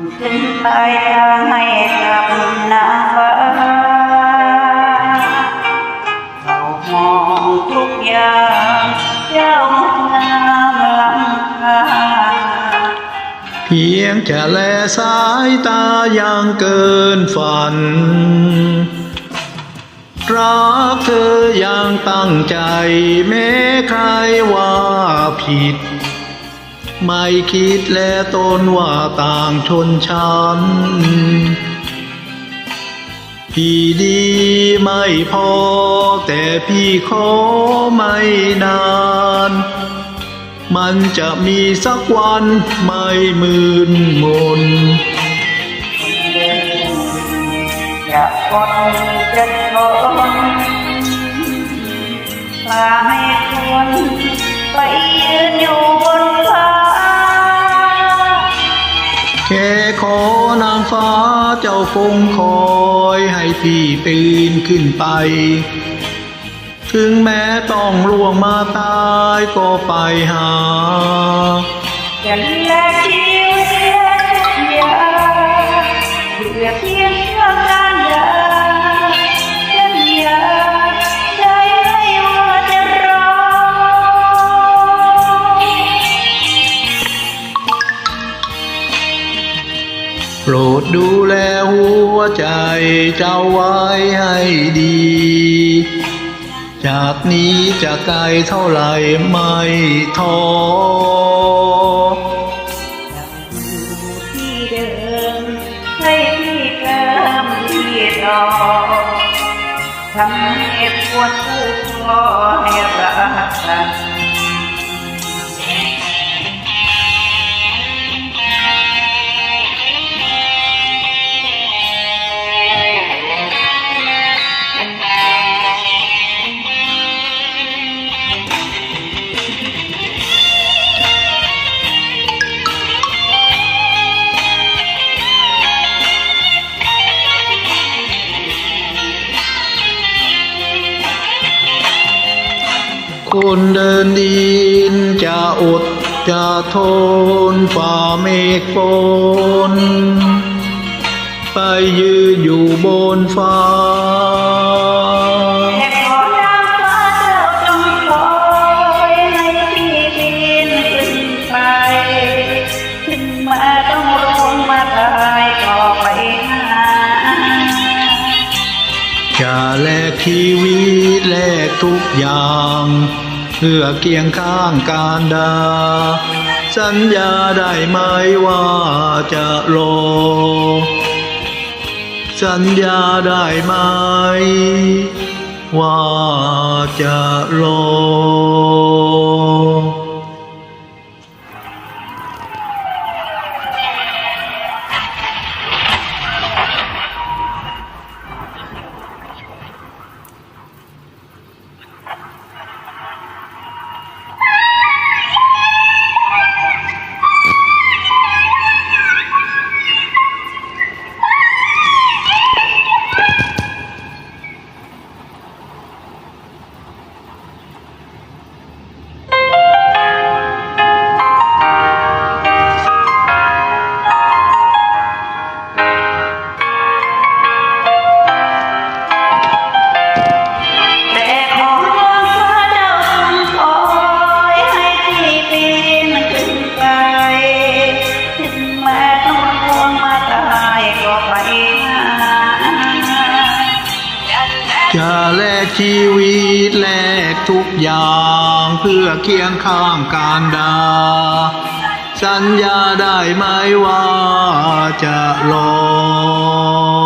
ถึงปลายทางให้กับนางฟ้าเรามองทุกอย่างเจ้างามล้ำค่าเพียงจะแลสายตายังเกินฝัน รักเธอยังตั้งใจแม้ใครว่าผิด ไม่คิดแลตนว่าต่างชนชั้น พี่ดีไม่พอ แต่พี่ขอไม่นาน มันจะมีสักวันไม่มืนมนจะกดจะทนพาให้คนไป ขอนางฟ้าเจ้าคงคอยให้พี่ปีนขึ้นไป ถึงแม้ต้องล่วงมาตายก็ไปหาจะแลกที โปรดดูแลหัวใจเจ้าไว้ให้ดี จากนี้จะไกลเท่าไหร่ไม่ท้อที่เดิมให้ที่เติมที่รอทำให้ปวดทุกข์ให้รักกัน คนเดินดินจะอดจะทนฝ่าเมฆฝนไปยืนอยู่บนฟ้า กชีวิตแลกทุกอย่าง เพื่อเกียงข้างการดา สัญญาได้ไหมว่าจะรอ สัญญาได้ไหมว่าจะรอ ชีวิตแลกทุกอย่างเพื่อเคียงข้างการดา สัญญาได้ไหมว่าจะรอ